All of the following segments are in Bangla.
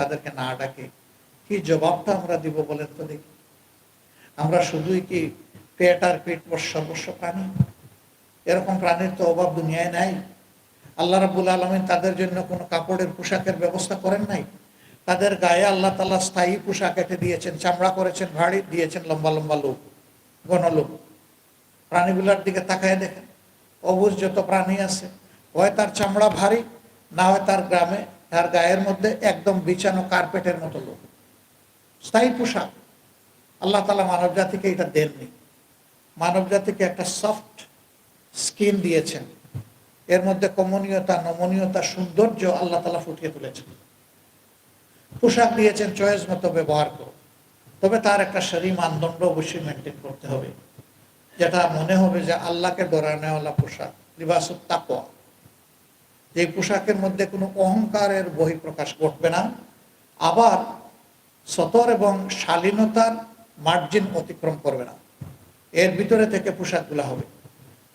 তাদেরকে না ডাকে, কি জবাবটা আমরা দিব বলেন তো দেখি। আমরা শুধুই কি পেট আর পেট সর্বস্ব প্রাণী? এরকম প্রাণীর তো অভাব দুনিয়ায় নাই। আল্লাহ রাবুল আলমিন তাদের জন্য কোনো কাপড়ের পোশাকের ব্যবস্থা করেন নাই? তাদের গায়ে আল্লাহ তালা স্থায়ী পোশাক এঁটে দিয়েছেন, চামড়া করেছেন, ভাড়ি দিয়েছেন লম্বা লম্বা লোক গণলোক প্রাণীগুলোর দিকে তাকায় দেখেন। অবুজ যত প্রাণী আছে, হয় তার চামড়া ভারী, না হয় তার গ্রামে তার গায়ের মধ্যে একদম বিছানো কার্পেটের মতো লোক। স্থায়ী পোশাক। আল্লাহ তালা মানব জাতিকে এটা দেননি। মানব জাতিকে একটা সফট স্কিন দিয়েছেন। এর মধ্যে কমনীয়তা, নমনীয়তা, সৌন্দর্য আল্লাহ তালা ফুটিয়ে তুলেছেন। পোশাক দিয়েছেন চয়েস মতো ব্যবহার করো। তবে তার একটা শরীর মানদণ্ড অবশ্যই মেনটেন করতে হবে। যেটা মনে হবে যে আল্লাহকে ডরানেওয়ালা পোশাক, লিবাসুত তাকোয়া যে পোশাকের মধ্যে কোনো অহংকারের বহিঃপ্রকাশ ঘটবে না, আবার সতর এবং শালীনতার মার্জিন অতিক্রম করবে না। এর ভিতরে থেকে পোশাকগুলো হবে।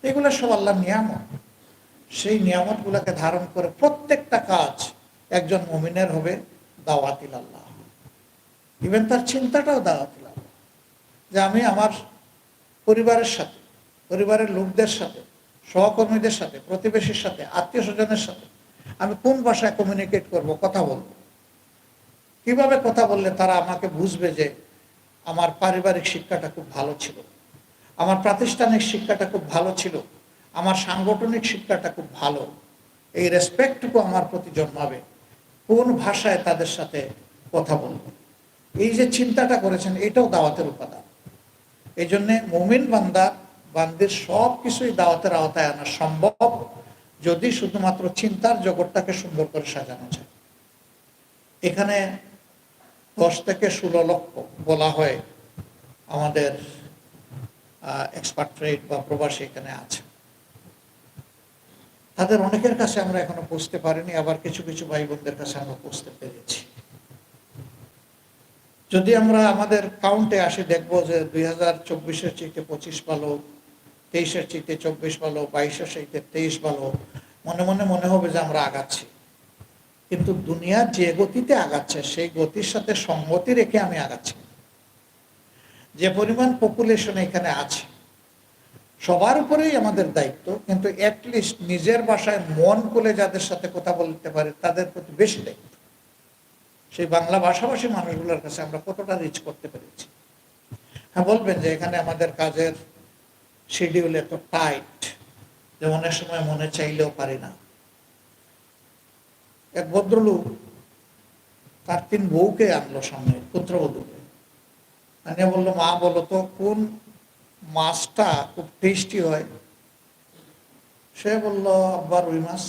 এগুলো সব আল্লাহ নিয়ামত। সেই নিয়ামতগুলোকে ধারণ করে প্রত্যেকটা কাজ একজন মমিনের হবে দাওয়াতিল আল্লাহ। ইভেন তার চিন্তাটাও দাওয়াতিল আল্লাহ। যে আমি আমার পরিবারের সাথে, পরিবারের লোকদের সাথে সহকর্মীদের সাথে, প্রতিবেশীর সাথে, আত্মীয় স্বজনের সাথে আমি কোন ভাষায় কমিউনিকেট করব, কথা বলব? কীভাবে কথা বললে তারা আমাকে বুঝবে যে আমার পারিবারিক শিক্ষাটা খুব ভালো ছিল? আমার প্রাতিষ্ঠানিক শিক্ষাটা খুব ভালো ছিল? আমার সাংগঠনিক শিক্ষাটা খুব ভালো? এই রেসপেক্টটুকু আমার প্রতি জন্মাবে। কোন ভাষায় তাদের সাথে কথা বলব? এই যে চিন্তাটা করেছেন, এটাও দাওয়াতের উপাদান। এই জন্যে মুমিন বান্দা বান্দির সব কিছুই দাওয়াতের আওতায় আনা সম্ভব যদি শুধুমাত্র চিন্তার জগৎটাকে সুন্দর করে সাজানো যায়। এখানে দশ থেকে ষোলো লক্ষ বলা হয় আমাদের এক্সপার্ট্রেট বা প্রবাসী এখানে আছে। তাদের অনেকের কাছে আমরা এখনও পৌঁছতে পারিনি, আবার কিছু কিছু ভাই বোনদের কাছে আমরা পৌঁছতে পেরেছি। যদি আমরা আমাদের কাউন্টে আসি, দেখব যে দুই হাজার চব্বিশের চাইতে পঁচিশ ভালো তেইশের চাইতে চব্বিশ ভালো, বাইশের চাইতে তেইশ ভালো, মনে মনে মনে হবে যে আমরা আগাচ্ছি। কিন্তু দুনিয়ার যে গতিতে আগাচ্ছে, সেই গতির সাথে সঙ্গতি রেখে আমি আগাচ্ছি। যে পরিমাণ পপুলেশন এখানে আছে, সবার উপরেই আমাদের দায়িত্ব, কিন্তু অ্যাটলিস্ট নিজের বাসায় মন করে যাদের সাথে কথা বলতে পারে, তাদের প্রতি বেশি দায়িত্ব। সেই বাংলা ভাষাভাষী মানুষগুলোর কাছে আমরা কতটা রিচ করতে পেরেছি? হ্যাঁ বলবেন যে এখানে আমাদের কাজের শিডিউল এত টাইট যে অনেক সময় মনে চাইলেও পারি না। এক ভদ্রলোক তার তিন বউকে আনলো সামনে পুত্রবধূকে আনিয়ে বলল, মা, বলো তো, কোন মাছটা খুব টেস্টি হয়? সে বলল, আব্বা, রুই মাছ।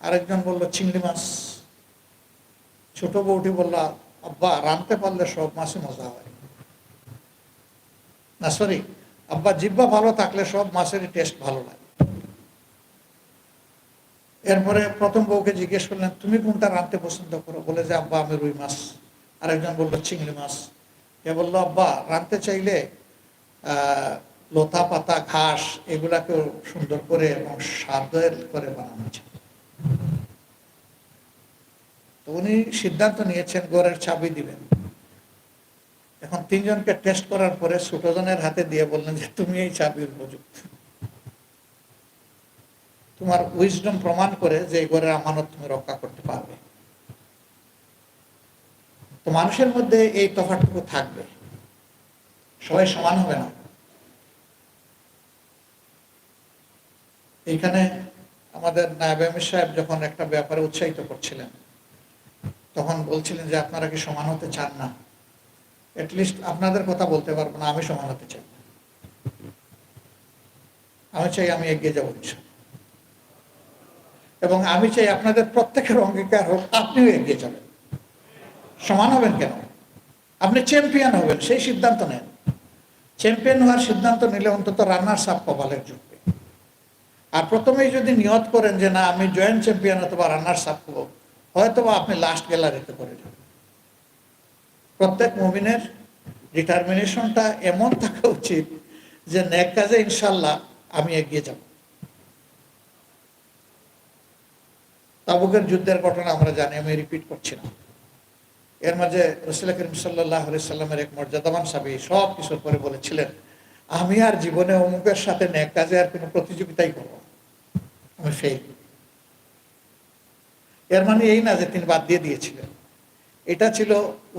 আরেকজন বলল, চিংড়ি মাছ। ছোট বউটি বলল, আব্বা রানতে পারলে সব মাছই মজা হয়। না সরি আব্বা, জিব্বা ভালো থাকলে সব মাছেরই টেস্ট ভালো লাগে। এরপরে প্রথম বউকে জিজ্ঞেস করলেন, তুমি কোনটা রাঁধতে পছন্দ করো? বলে যে, আব্বা, আমি রুই মাছ। আরেকজন বলল, চিংড়ি মাছ। এ বলল, আব্বা, রাঁধতে চাইলে লতা পাতা, ঘাস, এগুলাকেও সুন্দর করে এবং স্বাদের করে বানানো যায়। তো উনি সিদ্ধান্ত নিয়েছেন, গড়ের চাবি দিবেন। এখন তিনজনকে টেস্ট করার পরে ছোটজনের হাতে দিয়ে বললেন যে, তুমি এই চাবির উপযুক্ত তোমার উইজডম প্রমাণ করে যে এই ঘরের আমানত তুমি রক্ষা করতে পারবে। তো মানুষের মধ্যে এই তফাটুকু থাকবে। সবাই সমান হবে না। এইখানে আমাদের নায়ব সাহেব যখন একটা ব্যাপারে উৎসাহিত করছিলেন, তখন বলছিলেন যে, আপনারা কি সমান হতে চান না? এটলিস্ট আপনাদের কথা বলতে পারব না, আমি সমান হতে চাই। আমি চাই আমি এগিয়ে যাব এবং আমি চাই আপনাদের প্রত্যেকের অঙ্গীকার হোক, আপনিও এগিয়ে যাবেন সমান হবেন কেন? আপনি চ্যাম্পিয়ন হবেন, সেই সিদ্ধান্ত নেন। চ্যাম্পিয়ন হওয়ার সিদ্ধান্ত নিলে অন্তত রান্নার সাপ কপালের জুটবে আর প্রথমেই যদি নিয়ত করেন যে না, আমি জয়েন্ট চ্যাম্পিয়ন অথবা রান্নার সাপ হব হয়তো আপনি লাস্ট গ্যালারিতে করে যাবেন। প্রত্যেক মুমিনের ডিটারমিনেশনটা এমন থাকা উচিত যে নেক কাজে ইনশাল্লাহ আমি এগিয়ে যাব। তাবুকের যুদ্ধের ঘটনা আমরা জানি, আমি রিপিট করছি না। এর মাঝে রসুল করিম সাল্লাহ সাল্লামের এক মর্যাদাবান সাবি সব কিছুর পরে বলেছিলেন, আমি আর জীবনে অমুকের সাথে ন্যাক কাজে আর কোনো প্রতিযোগিতাই করব। আমি ফেল এর মানে এই না যে তিনি বাদ দিয়ে দিয়েছিলেন। এটা ছিল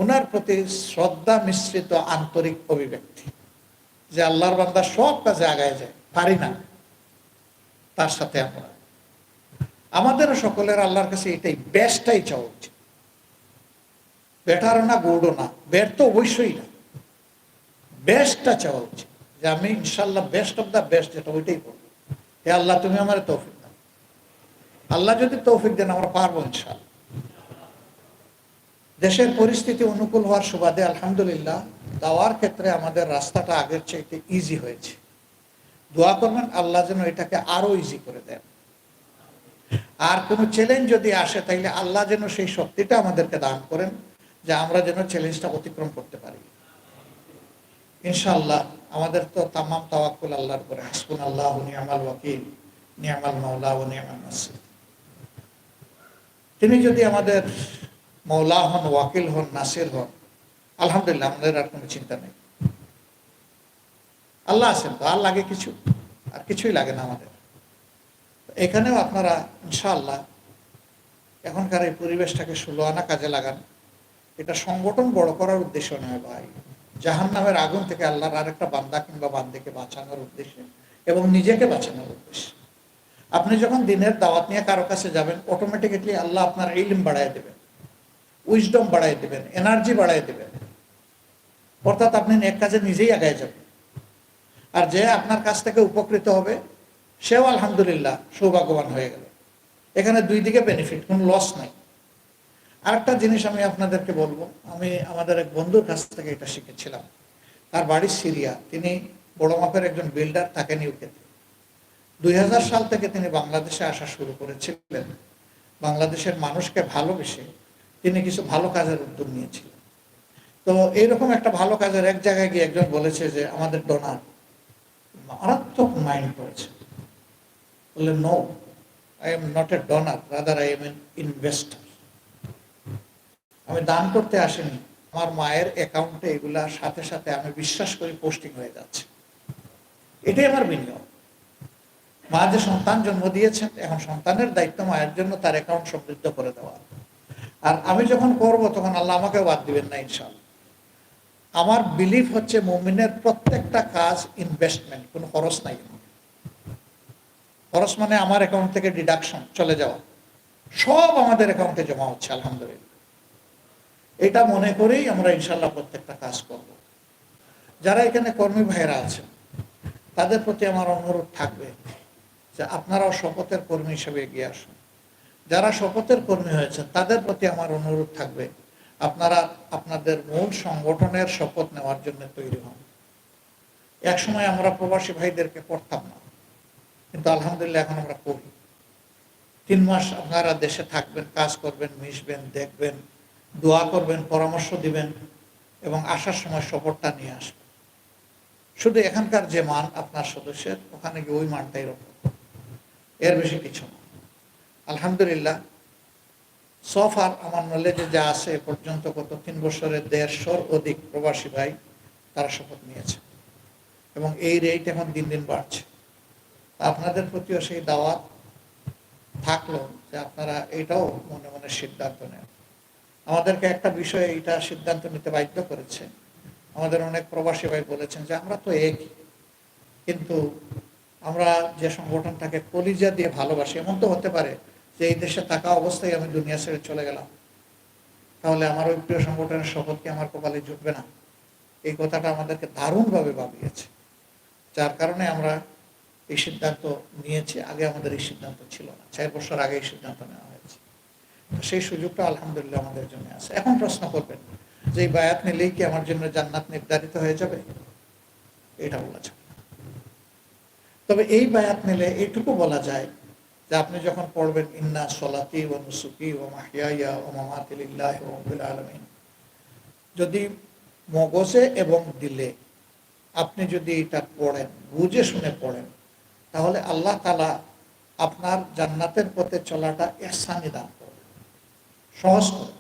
ওনার প্রতি শ্রদ্ধা মিশ্রিত আন্তরিক অভিব্যক্তি যে আল্লাহর বান্দা সব কাজে আগায় যায়, পারি না তার সাথে আমরা। আমাদেরও সকলের আল্লাহর কাছে এটাই বেস্টটাই চাওয়া উচিত। বেটারও না গৌড়ও না বেট তো অবশ্যই না। বেস্টটা চাওয়া উচিত যে আমি ইনশাল্লাহ বেস্ট অফ দ্য বেস্ট যেটা, ওইটাই করব। হে আল্লাহ, তুমি আমার তৌফিক দাও। আল্লাহ যদি তৌফিক দেন, আমরা পারব ইনশাল্লাহ। দেশের পরিস্থিতি অনুকূল হওয়ার সুবাদে, আলহামদুলিল্লাহ দাওয়ার ক্ষেত্রে আমাদের রাস্তাটা আগের চাইতে ইজি হয়েছে। দোয়া করবেন, আল্লাহ যেন এটাকে আরও ইজি করে দেন। আর কোনো চ্যালেঞ্জ যদি আসে, তাইলে আল্লাহ যেন সেই শক্তিটা আমাদেরকে দান করেন, যে আমরা যেন চ্যালেঞ্জটা অতিক্রম করতে পারি। ইনশাআল্লাহ, আমাদের তো তামাম তাওয়াক্কুল আল্লাহর করে হাসবুন আল্লাহ নিয়ামাল ওয়াকিল, নিয়ামাল মাওলা ও নিয়ামাল নাসির তিনি যদি আমাদের মৌলা হন, ওয়াকিল হন, নাসির হন, আলহামদুলিল্লাহ আমাদের আর কোনো চিন্তা নেই। আল্লাহ আছেন তো, আর লাগে কিছু, আর কিছুই লাগে না আমাদের। এখানেও আপনারা, ইনশাআল্লাহ, এখনকার এই পরিবেশটাকে ষোলো আনা কাজে লাগান। এটা সংগঠন বড় করার উদ্দেশ্য নয় ভাই। জাহান নামের আগুন থেকে আল্লাহর আরেকটা বান্দা কিংবা বান্দিকে বাঁচানোর উদ্দেশ্যে এবং নিজেকে বাঁচানোর উদ্দেশ্যে। আপনি যখন দিনের দাওয়াত নিয়ে কারও কাছে যাবেন অটোমেটিক্যালি আল্লাহ আপনার ইলম বাড়ায় দেবেন। উইজডম বাড়ায় দেবেন এনার্জি বাড়ায় দেবেন। অর্থাৎ আপনি এক কাজে নিজেই আগায় যাবেন। আর যে আপনার কাছ থেকে উপকৃত হবে, সেও আলহামদুলিল্লাহ সৌভাগ্যবান হয়ে গেল। এখানে দুই দিকে বেনিফিট কোনো লস নাই। আরেকটা জিনিস আমি আপনাদেরকে বলব, আমি আমাদের এক বন্ধুর কাছ থেকে এটা শিখেছিলাম। তার বাড়ি সিরিয়া, তিনি বড় মাপের একজন বিল্ডার থাকেন ইউকেতে দুই সাল থেকে তিনি বাংলাদেশে আসা শুরু করেছিলেন। বাংলাদেশের মানুষকে ভালোবেসে তিনি কিছু ভালো কাজের উদ্যোগ নিয়েছিলেন। তো এইরকম একটা ভালো কাজের এক জায়গায় গিয়ে একজন বলেছে যে, আমাদের ডোনার মারাত্মক মাইন্ড করেছে। বললে no I am not a donor rather I am an investor আমি দান করতে আসিনি। আমার মায়ের অ্যাকাউন্টে এগুলা সাথে সাথে আমি বিশ্বাস করি পোস্টিং হয়ে যাচ্ছে। এটাই আমার বিনিয়োগ। মা যে সন্তান জন্ম দিয়েছেন, এখন সন্তানের দায়িত্ব মায়ের জন্য তার অ্যাকাউন্ট সমৃদ্ধ করে দেওয়া। আর আমি যখন করব, তখন আল্লাহ আমাকে বাদ দিবেন না ইনশাল্লাহ আমার বিলিফ হচ্ছে মুমিনের প্রত্যেকটা কাজ ইনভেস্টমেন্ট কোনো খরচ নাই খরচ মানে আমার অ্যাকাউন্ট থেকে ডিডাকশন চলে যাওয়া। সব আমাদের অ্যাকাউন্টে জমা হচ্ছে, আলহামদুলিল্লাহ। এটা মনে করেই আমরা ইনশাল্লাহ প্রত্যেকটা কাজ করব। যারা এখানে কর্মী ভাইরা আছেন, তাদের প্রতি আমার অনুরোধ থাকবে যে আপনারাও শপথের কর্মী হিসেবে এগিয়ে আসুন। যারা শপথের কর্মী হয়েছেন, তাদের প্রতি আমার অনুরোধ থাকবে, আপনারা আপনাদের মূল সংগঠনের শপথ নেওয়ার জন্য তৈরি হন। একসময় আমরা প্রবাসী ভাইদেরকে করতাম না, কিন্তু আলহামদুলিল্লাহ এখন আমরা পড়ি। তিন মাস আপনারা দেশে থাকবেন, কাজ করবেন, মিশবেন, দেখবেন, দোয়া করবেন, পরামর্শ দিবেন এবং আসার সময় শপথটা নিয়ে আসবেন। শুধু এখানকার যে মান আপনার সদস্যের, ওখানে গিয়ে ওই মানটাই রকম এর বেশি কিছু না। আলহামদুলিল্লাহ সফার আমার নলেজে যা আছে পর্যন্ত গত তিন বছরের দেড়শোর অধিক প্রবাসী ভাই তারা শপথ নিয়েছে এবং এই রেট এখন দিন দিন বাড়ছে। আপনাদের প্রতিও সেই দাওয়াত থাকল যে আপনারা এটাও মনে মনে সিদ্ধান্ত নেন। আমাদেরকে একটা বিষয়ে এটা সিদ্ধান্ত নিতে বাধ্য করেছে। আমাদের অনেক প্রবাসী ভাই বলেছেন যে, আমরা তো এক কিন্তু আমরা যে সংগঠনটাকে কলিজা দিয়ে ভালোবাসি, এমন তো হতে পারে যে এই দেশে থাকা অবস্থায় আমি দুনিয়া ছেড়ে চলে গেলাম। তাহলে আমার ওই প্রিয় সংগঠনের শপথ কি আমার কপালে জুটবে না? এই কথাটা আমাদেরকে দারুণভাবে ভাবিয়েছে। যার কারণে আমরা এই সিদ্ধান্ত নিয়েছি, আগে আমাদের এই সিদ্ধান্ত ছিল না। চার বছর আগে এই সিদ্ধান্ত নেওয়া হয়েছে। সেই সুযোগটা আলহামদুলিল্লাহ আমাদের জন্য আছে। এখন প্রশ্ন করবেন, যে এই বায়াত নিলেই কি আমার জন্য জান্নাত নির্ধারিত হয়ে যাবে? এটা বলা যাবে তবে এই বায়াত নিলে এইটুকু বলা যায় যে আপনি যখন পড়বেন, ইন্না সলাতি ও নুসুকি ও মাহিয়া ও মামাতিল্লাহ আলমিন। যদি মগজে এবং দিলে আপনি যদি এটা পড়েন, বুঝে শুনে পড়েন, তাহলে আল্লাহ তালা আপনার জান্নাতের পথে চলাটা এসানি দান করবে। সহজ করে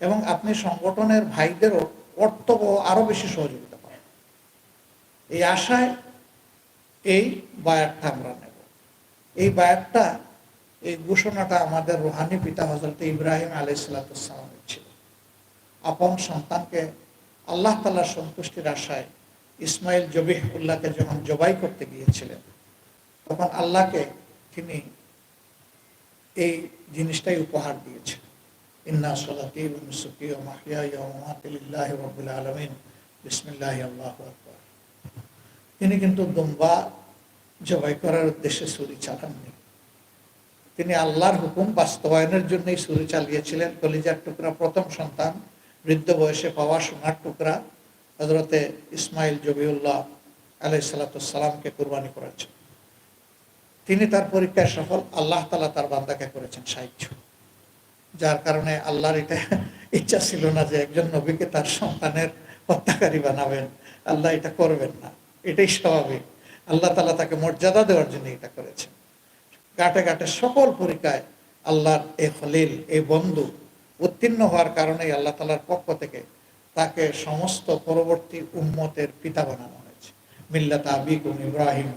এবং আপনি সংগঠনের ভাইদেরও অর্থ আরও বেশি সহযোগিতা পাবেন। এই আশায় এই বায়ারটা আমরা নেব। এই বায়ারটা এই ঘোষণাটা আমাদের রোহানি পিতা হজরত ইব্রাহিম আলাই সালাতামের ছিল আপন সন্তানকে আল্লাহ তালার সন্তুষ্টির আশায় ইসমাইল জবিহ উল্লাহকে যখন জবাই করতে গিয়েছিলেন, তখন আল্লাহকে তিনি এই জিনিসটাই উপহার দিয়েছেন ইন্না সলাতি নুসুকি ও মাহিয়া ও আলমিন। বিসমিল্লাহ আল্লাহ তিনি কিন্তু দুম্বা জবাই করার উদ্দেশ্যে ছুরি চালাননি। তিনি আল্লাহর হুকুম বাস্তবায়নের জন্যই ছুরি চালিয়েছিলেন। কলিজার টুকরা প্রথম সন্তান, বৃদ্ধ বয়সে পাওয়া সোনার টুকরা হজরতে ইসমাইল জবিউল্লাহ আলাই সালাতামকে কোরবানি করেছেন। তিনি তার পরীক্ষায় সফল, আল্লাহ তালা তার বান্দাকে করেছেন সাহায্য যার কারণে আল্লাহর এটা ইচ্ছা ছিল না যে একজন নবীকে তার সন্তানের হত্যাকারী বানাবেন। আল্লাহ এটা করবেন না। এটাই স্বাভাবিক। আল্লাহ তালা তাকে মর্যাদা দেওয়ার জন্য এটা করেছেন। গাটে গাটে সকল পরীক্ষায় আল্লাহর এ হলিল এই বন্ধু উত্তীর্ণ হওয়ার কারণে আল্লাহ তালার পক্ষ থেকে তাকে সমস্ত পরবর্তী উম্মতের পিতা বানানো হয়েছে। মিল্লাত আবিকুম ইব্রাহিম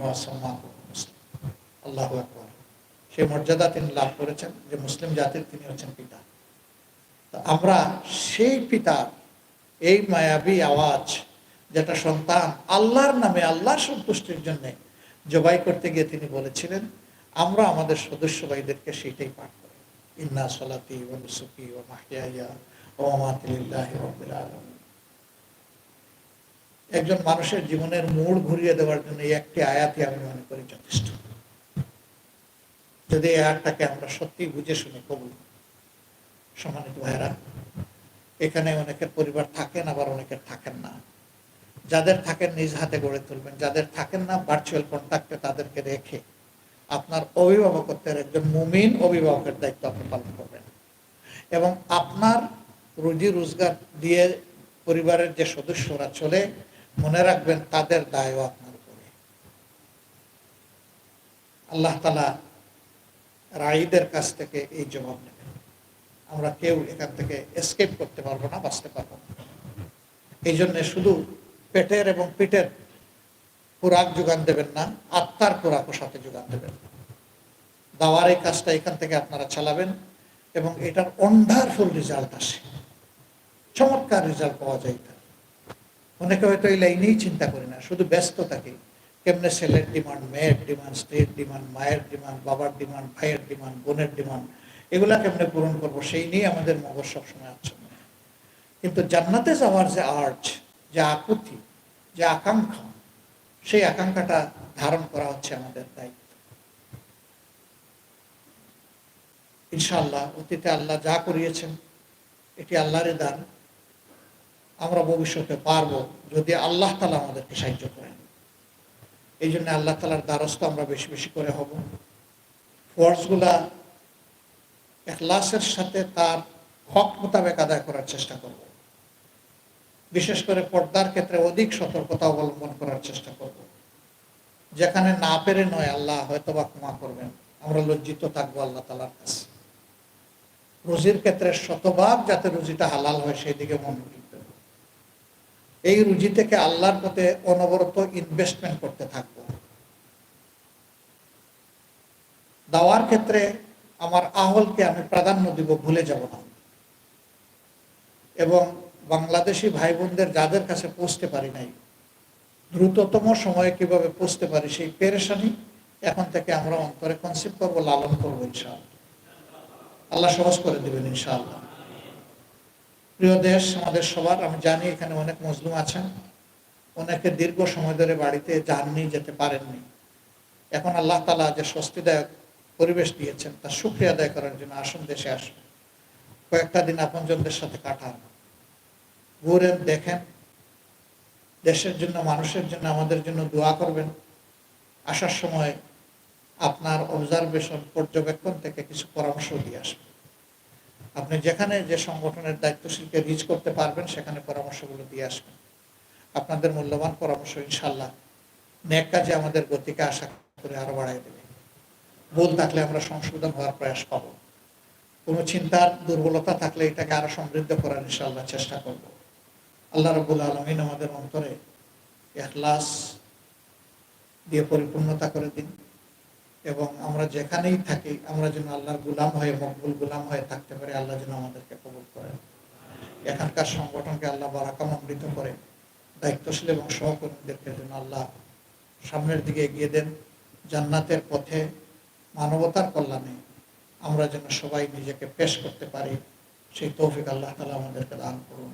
আল্লাহ আকবর। সেই মর্যাদা তিনি লাভ করেছেন, যে মুসলিম জাতির তিনি হচ্ছেন পিতা। আমরা সেই পিতা এই মায়াবী আওয়াজ যেটা সন্তান আল্লাহর নামে আল্লাহর সন্তুষ্টির জন্য জবাই করতে গিয়ে তিনি বলেছিলেন, আমরা আমাদের সদস্য ভাইদেরকে সেইটাই পাঠ করি। ইন্না সলাতি ও নুসুকি ও মাহিয়া ও আলম একজন মানুষের জীবনের মূল ঘুরিয়ে দেওয়ার জন্য এই একটি আয়াতই আমি মনে করি যথেষ্ট। যদি এই আয়াতটাকে আমরা সত্যি বুঝে শুনে কবুল সম্মানিত ভাইরা এখানে অনেকের পরিবার থাকেন, আবার অনেকের থাকেন না। যাদের থাকেন নিজ হাতে গড়ে তুলবেন, যাদের থাকেন না ভার্চুয়াল কন্ট্যাক্টে তাদেরকে রেখে আপনার অভিভাবকত্বের একজন মুমিন অভিভাবকের দায়িত্ব আপনি পালন করবেন। এবং আপনার রুজি রোজগার দিয়ে পরিবারের যে সদস্যরা চলে, মনে রাখবেন তাদের দায়ও আপনার উপরে। আল্লাহ তালা রাইদের কাছ থেকে এই জবাব নেবেন। আমরা কেউ এখান থেকে এসকেপ করতে পারব না, বাঁচতে পারব না। এই জন্য শুধু পেটের এবং পিঠের খোরাক যোগান দেবেন না, আত্মার খোরাকও সাথে যোগান দেবেন। দাওয়ার এই কাজটা এখান থেকে আপনারা চালাবেন এবং এটার অন্ডারফুল রেজাল্ট আসে। চমৎকার রেজাল্ট পাওয়া যায় তার অনেকে হয়তো এই লাইনেই চিন্তা করি না, শুধু ব্যস্ত থাকে। কেমনে ছেলের ডিমান্ড, মেয়ের ডিমান্ড, স্ত্রীর ডিমান্ড, মায়ের ডিমান্ড, বাবার ডিমান্ড, ভাইয়ের ডিমান্ড, বোনের ডিমান্ড, এগুলা কেমনে পূরণ করব সেই নিয়ে আমাদের মগজ সবসময় আছে কিন্তু জান্নাতে যাওয়ার যে আর্ট যে আকুতি যে আকাঙ্ক্ষা, সেই আকাঙ্ক্ষাটা ধারণ করা হচ্ছে আমাদের দায়িত্ব। ইনশাল্লাহ অতীতে আল্লাহ যা করিয়েছেন, এটি আল্লাহরে দান। আমরা ভবিষ্যতে পারব যদি আল্লাহ তালা আমাদেরকে সাহায্য করেন। এই জন্য আল্লাহ তালার দ্বারস্থ আমরা বেশি বেশি করে হব। ফোর্সগুলা এখলাসের সাথে তার হক মোতাবেক আদায় করার চেষ্টা করব। বিশেষ করে পর্দার ক্ষেত্রে অধিক সতর্কতা অবলম্বন করার চেষ্টা করব। যেখানে না পেরে নয় আল্লাহ হয়তো বা ক্ষমা করবেন। আমরা লজ্জিত থাকব আল্লাহ তালার কাছে। রুজির ক্ষেত্রে শতভাগ যাতে রুজিটা হালাল হয়, সেই দিকে মনোযোগ দেব এই রুজি থেকে আল্লাহর পথে অনবরত ইনভেস্টমেন্ট করতে থাকব। দাওয়ার ক্ষেত্রে আমার আহলকে আমি প্রাধান্য দিব, ভুলে যাব না। এবং বাংলাদেশি ভাই বোনদের যাদের কাছে পৌঁছতে পারি নাই, দ্রুততম সময়ে কীভাবে পৌঁছতে পারি সেই পেরেশানি এখন থেকে আমরা অন্তরে কনসেপ্ট করব, লালন করব ইনশাআল্লাহ। আল্লাহ সহজ করে দেবেন ইনশাআল্লাহ। প্রিয় দেশ, আমাদের সবার, আমি জানি এখানে অনেক মজলুম আছেন, অনেকে দীর্ঘ সময় ধরে বাড়িতে যাননি যেতে পারেননি। এখন আল্লাহ তালা যে স্বস্তিদায়ক পরিবেশ দিয়েছেন তার সুক্রিয়া আদায় করার জন্য আসুন, দেশে আসুন। কয়েকটা দিন আপনজনদের সাথে কাটান। ঘুরেন, দেখেন। দেশের জন্য, মানুষের জন্য, আমাদের জন্য দোয়া করবেন। আসার সময় আপনার অবজারভেশন পর্যবেক্ষণ থেকে কিছু পরামর্শ দিয়ে আসবেন আপনি যেখানে যে সংগঠনের দায়িত্বশীলকে রিচ করতে পারবেন, সেখানে পরামর্শগুলো দিয়ে আসবেন। আপনাদের মূল্যবান পরামর্শ ইনশাল্লাহ নেক কাজে আমাদের গতিকে আশা করে আরও বাড়াই দেবে। ভুল থাকলে আমরা সংশোধন হওয়ার প্রয়াস পাবো। কোনো চিন্তার দুর্বলতা থাকলে এটাকে আরও সমৃদ্ধ করার ইনশাল্লাহ চেষ্টা করব। আল্লাহ রবুল আলমিন আমাদের অন্তরে এখলাস দিয়ে পরিপূর্ণতা করে দিন। এবং আমরা যেখানেই থাকি, আমরা যেন আল্লাহর গুলাম হয়ে, মকবুল গুলাম হয়ে থাকতে পারি, আল্লাহ যেন আমাদেরকে কবুল করে। এখানকার সংগঠনকে আল্লাহ বারাকামৃত করে, দায়িত্বশীল এবং সহকর্মীদেরকে যেন আল্লাহ সামনের দিকে এগিয়ে দেন। জান্নাতের পথে, মানবতার কল্যাণে আমরা যেন সবাই নিজেকে পেশ করতে পারি, সেই তৌফিক আল্লাহ তালা আমাদেরকে দান করুন।